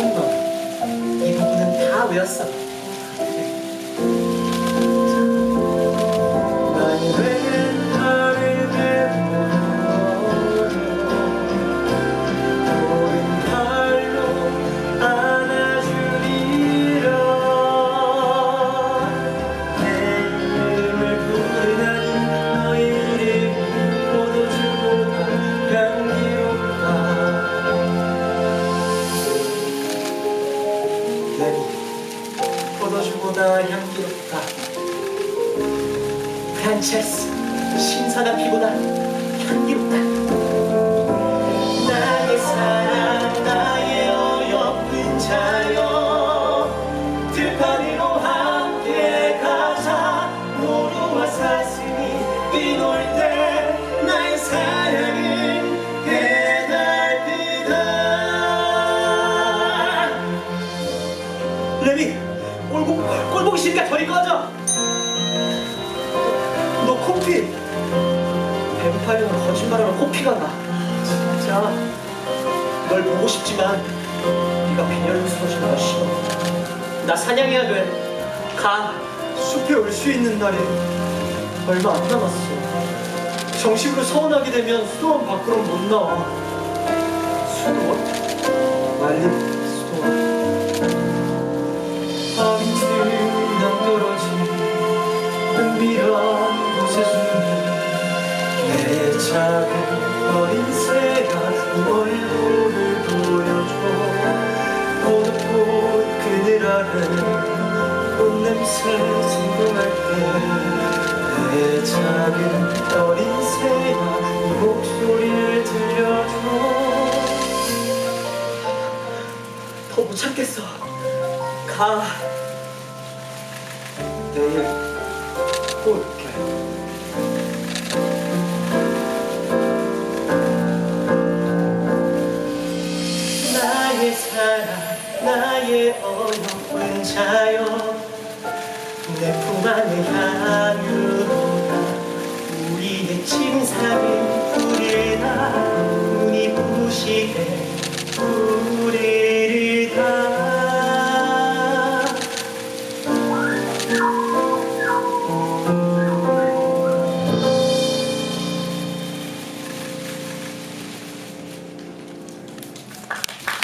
어? 글씨 모른다 이 부분은 다 외웠어 포도주보다 향기롭다. 프란체스 신선한 피보다 향기롭다. 나의 사랑 나의 어여쁜 자여 들판으로 꼴보, 꼴보기 싫으니까 저리 꺼져. 너 코피. 뱀파이어는 거짓말하면 코피가 나. 진짜. 널 보고 싶지만 네가 빈혈로 쓰러지는 거 싫어 나 사냥해야 돼 가. 숲에 올 수 있는 날이 얼마 안 남았어. 정식으로 서원하게 되면 수도원 밖으로 못 나와. 수도원? 말린 수도원 작은 어린 새가 얼굴을 보여줘. 포도꽃 그늘 아래 꽃냄새 생각할 때내 작은 어린 새가 이 목소리를 들려줘. 더 못 참겠어. 가. 내일 또 올게 나의 사랑 나의 어여쁜 자여. 내품 안의 향유